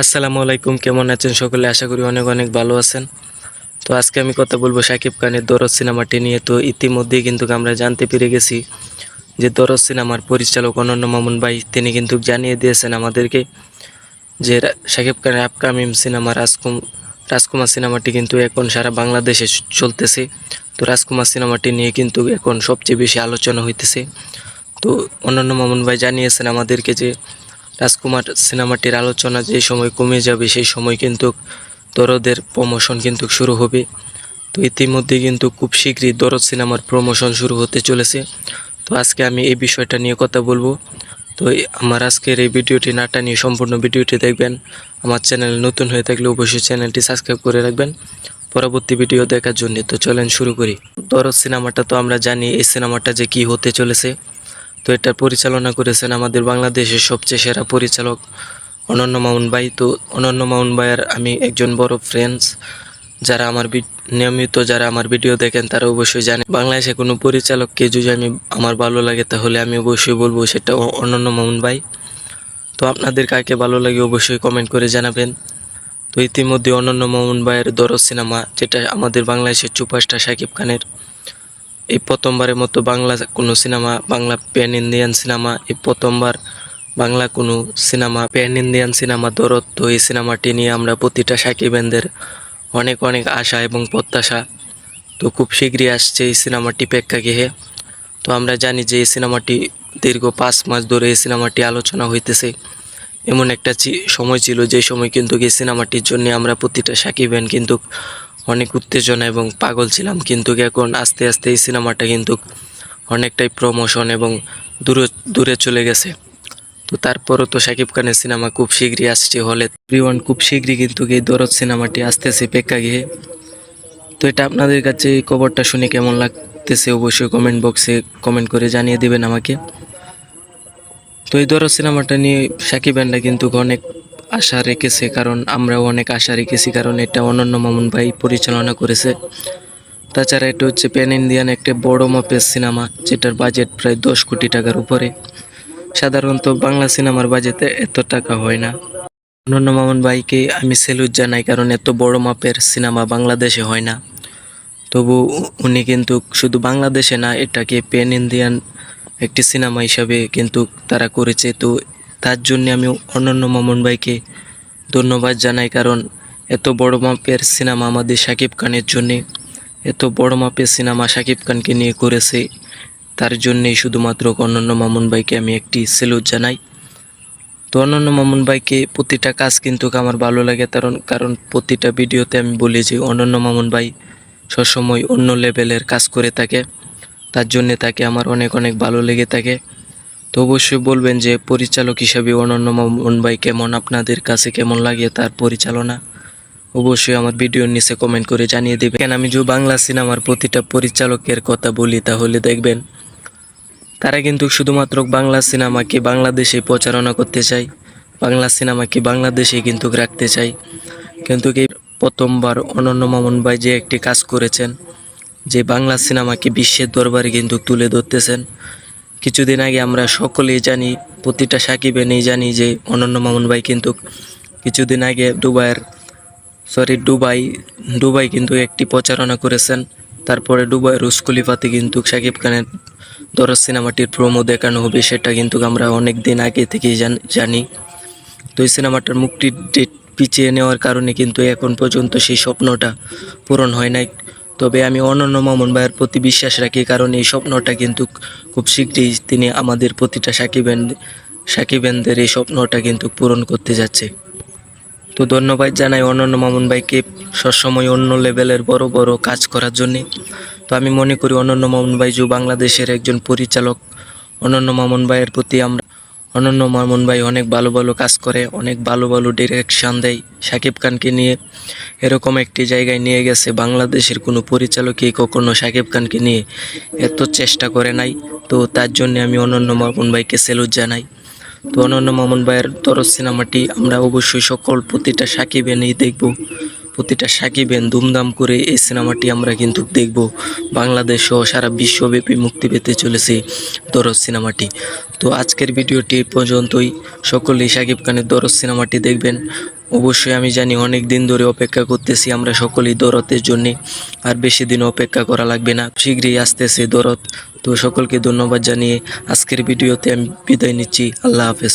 আসসালামু আলাইকুম, কেমন আছেন সকলে? আশা করি অনেক অনেক ভালো আছেন। তো আজকে আমি কথা বলব শাকিব খানের দরজ সিনেমাটি নিয়ে। তো ইতিমধ্যেই কিন্তু আমরা জানতে পেরে গেছি যে দরজ সিনেমার পরিচালক অনন্য মামুন ভাই, তিনি কিন্তু জানিয়ে দিয়েছেন আমাদেরকে যে শাকিব খানের আপকামিং সিনেমা রাজকুম রাজকুমার সিনেমাটি কিন্তু এখন সারা বাংলাদেশে চলতেছে। তো রাজকুমার সিনেমাটি নিয়ে কিন্তু এখন সবচেয়ে বেশি আলোচনা হইতেছে। তো অনন্য মামুন ভাই জানিয়েছেন আমাদেরকে যে রাজকুমার সিনেমাটির আলোচনা যে সময় কমে যাবে, সেই সময় কিন্তু দরদের প্রমোশন কিন্তু শুরু হবে। তো ইতিমধ্যে কিন্তু খুব শীঘ্রই দরদ সিনেমার প্রমোশন শুরু হতে চলেছে। তো আজকে আমি এই বিষয়টা নিয়ে কথা বলব। তো আমার আজকের এই ভিডিওটি নাটা নিয়ে সম্পূর্ণ ভিডিওটি দেখবেন। আমার চ্যানেল নতুন হয়ে থাকলে অবশ্যই চ্যানেলটি সাবস্ক্রাইব করে রাখবেন। পরবর্তী ভিডিও দেখার জন্য তো চলেন শুরু করি। দরদ সিনেমাটা তো আমরা জানি, এই সিনেমাটা যে কি হতে চলেছে তো এটা পরিচালনা করেছেন আমাদের বাংলাদেশের সবচেয়ে সেরা পরিচালক অনন্য মামুন ভাই। তো অনন্য মামুন ভাইয়ের আমি একজন বড় ফ্রেন্ডস যারা আমার নিয়মিত যারা আমার ভিডিও দেখেন, তারা অবশ্যই জানে। বাংলাদেশে কোনো পরিচালককে যদি আমি, আমার ভালো লাগে, তাহলে আমি অবশ্যই বলব সেটা অনন্য মামুন ভাই। তো আপনাদের কাকে ভালো লাগে অবশ্যই কমেন্ট করে জানাবেন। তো ইতিমধ্যে অনন্য মামুন ভাইয়ের দরজ সিনেমা, যেটা আমাদের বাংলাদেশের সুপারস্টার শাকিব খানের এই প্রথমবারের মতো বাংলা কোনো cinema, Bangla pan Indian cinema এই প্রথমবার বাংলা কোনো সিনেমা প্যান ইন্ডিয়ান সিনেমা দরদ তো এই সিনেমাটি নিয়ে আমরা প্রতিটা সাকিবেনদের অনেক অনেক আশা এবং প্রত্যাশা। তো খুব শীঘ্রই আসছে এই সিনেমাটি প্রেক্ষাগৃহে। তো আমরা জানি যে এই সিনেমাটি দীর্ঘ পাঁচ মাস ধরে এই সিনেমাটি আলোচনা হইতেছে। এমন একটা সময় ছিল যে সময় কিন্তু এই সিনেমাটির জন্য আমরা প্রতিটা সাকিবেন কিন্তু অনেক উত্তেজনা এবং পাগল ছিলাম, কিন্তু এখন আস্তে আস্তে এই সিনেমাটা কিন্তু অনেকটাই প্রমোশন এবং দূরে দূরে চলে গেছে। তো তারপরও তো শাকিব খানের সিনেমা খুব শীঘ্রই আসছে, হলে প্রিয়ন খুব শীঘ্রই কিন্তু এই দরদ সিনেমাটি আসতেছে প্রেক্ষাগৃহে তো এটা আপনাদের কাছে এই খবরটা শুনে কেমন লাগতেছে অবশ্যই কমেন্ট বক্সে কমেন্ট করে জানিয়ে দেবেন আমাকে। তো এই দরদ সিনেমাটা নিয়ে সাকিব খানরা কিন্তু অনেক আশা রেখেছে, কারণ আমরাও অনেক আশা রেখেছি, কারণ এটা অনন্য মামুন ভাই পরিচালনা করেছে। তাছাড়া এটা হচ্ছে প্যান ইন্ডিয়ান একটা বড় মাপের সিনেমা, যেটার বাজেট প্রায় দশ কোটি টাকার উপরে। সাধারণত বাংলা সিনেমার বাজেটে এত টাকা হয় না। অনন্য মামুন ভাইকে আমি সেলুট জানাই, কারণ এত বড় মাপের সিনেমা বাংলাদেশে হয় না। তবু উনি কিন্তু শুধু বাংলাদেশে না, এটাকে প্যান ইন্ডিয়ান একটি সিনেমা হিসাবে কিন্তু তারা করেছে। তো তার জন্য আমি অনন্য মামুন ভাইকে ধন্যবাদ জানাই, কারণ এত বড় মাপের সিনেমা আমাদের শাকিব খানের জন্যে, এত বড় মাপের সিনেমা শাকিব খানকে নিয়ে করেছে, তার জন্যেই শুধুমাত্র অনন্য মামুন ভাইকে আমি একটি সেলুট জানাই। তো অনন্য মামুন ভাইকে প্রতিটা কাজ কিন্তু আমার ভালো লাগে, কারণ কারণ প্রতিটা ভিডিওতে আমি বলি যে অনন্য মামুন ভাই সবসময় অন্য লেভেলের কাজ করে থাকে, তার জন্যে তাকে আমার অনেক অনেক ভালো লেগে থাকে। তো অবশ্যই বলবেন যে পরিচালক হিসাবে অনন্য মামুন ভাই কেমন? আপনাদের কাছে কেমন লাগে তার পরিচালনা? অবশ্যই আমার ভিডিওর নিচে কমেন্ট করে জানিয়ে দেবেন। কেন আমি যে বাংলা সিনেমার প্রতিটা পরিচালকের কথা বলি তাহলে দেখবেন, তারা কিন্তু শুধুমাত্র বাংলা সিনেমাকে বাংলাদেশে প্রচারণা করতে চায়, বাংলা সিনেমাকে বাংলাদেশে কিন্তু রাখতে চাই কিন্তু কি প্রথমবার অনন্য মামুন ভাই যে একটি কাজ করেছেন, যে বাংলা সিনেমাকে বিশ্বের দরবারে কিন্তু তুলে ধরতেছেন কিছুদিন আগে আমরা সকলেই জানি, প্রতিটা সাকিবেনেই জানি যে অনন্য মামুন ভাই কিন্তু কিছুদিন আগে দুবাইয়ের সরি দুবাই দুবাই কিন্তু একটি প্রচারণা করেছেন। তারপরে দুবাই রুস খলিফাতে কিন্তু শাকিব খানের দরজ সিনেমাটির প্রোমো দেখানো হবে, সেটা কিন্তু আমরা অনেক দিন আগে থেকেই জানি তো এই সিনেমাটার মুক্তির ডেট পিছিয়ে নেওয়ার কারণে কিন্তু এখন পর্যন্ত সেই স্বপ্নটা পূরণ হয় নাই। তবে আমি অনন্য মামুন ভাইয়ের প্রতি বিশ্বাস রাখি, কারণ এই স্বপ্নটা কিন্তু খুব শীঘ্রই তিনি আমাদের প্রতিটা সাকিবেন সাকিবেনদের এই স্বপ্নটা কিন্তু পূরণ করতে যাচ্ছে। তো ধন্যবাদ জানাই অনন্য মামুন ভাইকে সবসময় অন্য লেভেলের বড় বড় কাজ করার জন্যে। তো আমি মনে করি অনন্য মামুন ভাই যে বাংলাদেশের একজন পরিচালক, অনন্য মামুন ভাইয়ের প্রতি আমরা অনন্য মামুন ভাই অনেক ভালো ভালো কাজ করে, অনেক ভালো ভালো ডিরেকশন দেয়। শাকিব খানকে নিয়ে এরকম একটি জায়গায় নিয়ে গেছে, বাংলাদেশের কোনো পরিচালকই কখনো শাকিব খানকে নিয়ে এত চেষ্টা করে নাই। তো তার জন্য আমি অনন্য মামুন ভাইকে সেলুট জানাই। তো অনন্য মামুন ভাইয়ের তরফ সিনেমাটি আমরা অবশ্যই সকল প্রতিটা সাকিবেনই দেখব। প্রতিটা সাকিবেন ধুমধাম করে এই সিনেমাটি আমরা কিন্তু দেখব। বাংলাদেশ সহ সারা বিশ্বব্যাপী মুক্তি পেতে চলেছে দরজ সিনেমাটি। তো আজকের ভিডিওটি পর্যন্তই। সকলেই সাকিব খানের দরজ সিনেমাটি দেখবেন। অবশ্যই আমি জানি অনেক দিন ধরে অপেক্ষা করতেছি আমরা সকলেই দরদের জন্য। আর বেশি দিন অপেক্ষা করা লাগবে না। শীঘ্রই আসতেছে দরদ তো সকলকে ধন্যবাদ জানিয়ে আজকের ভিডিওতে আমি বিদায় নিচ্ছি। আল্লাহ হাফেজ।